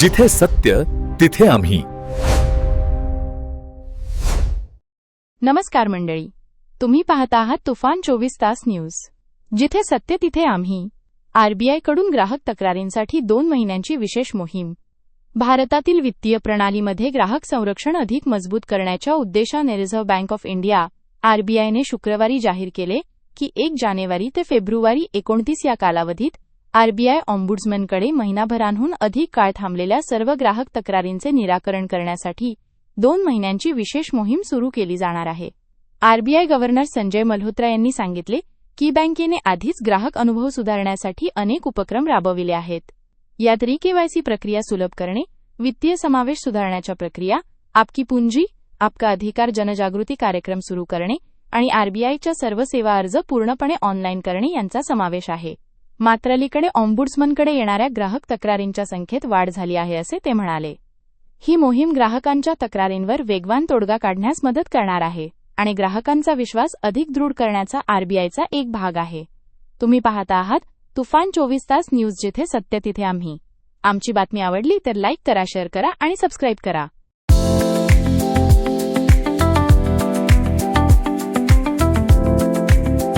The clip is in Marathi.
जिथे सत्य तिथे आम्ही. नमस्कार मंडळी. तुम्ही पाहता आहात तुफान चोवीस तास न्यूज. जिथे सत्य तिथे आम्ही. आरबीआयकडून ग्राहक तक्रारींसाठी दोन महिन्यांची विशेष मोहीम. भारतातील वित्तीय प्रणालीमध्ये ग्राहक संरक्षण अधिक मजबूत करण्याच्या उद्देशाने रिझर्व्ह बँक ऑफ इंडिया आरबीआयने शुक्रवारी जाहीर केले की एक जानेवारी ते फेब्रुवारी एकोणतीस या कालावधीत आरबीआय ऑम्बुड्समनकडे महिनाभरांहून अधिक काळ थांबलेल्या सर्व ग्राहक तक्रारींचे निराकरण करण्यासाठी दोन महिन्यांची विशेष मोहीम सुरू केली जाणार आहे. आरबीआय गव्हर्नर संजय मल्होत्रा यांनी सांगितले की बँकेने आधीच ग्राहक अनुभव सुधारण्यासाठी अनेक उपक्रम राबविले आहेत. यात रिकेवायसी प्रक्रिया सुलभ करणे वित्तीय समावेश सुधारण्याच्या प्रक्रिया आपकी पुंजी आपका अधिकार जनजागृती कार्यक्रम सुरू करणे आणि आरबीआयच्या सर्व सेवा अर्ज पूर्णपणे ऑनलाईन करणे यांचा समावेश आहे. मात्र अलीकडे ऑम्बुड्समनकडे येणाऱ्या ग्राहक तक्रारींच्या संख्येत वाढ झाली आहे असे ते म्हणाले. ही मोहीम ग्राहकांच्या तक्रारींवर वेगवान तोडगा काढण्यास मदत करणार आहे आणि ग्राहकांचा विश्वास अधिक दृढ करण्याचा आरबीआयचा एक भाग आहे. तुम्ही पाहता आहात तुफान चोवीस तास न्यूज जिथे सत्य तिथे आम्ही. आमची बातमी आवडली तर लाईक करा शेअर करा आणि सबस्क्राईब करा.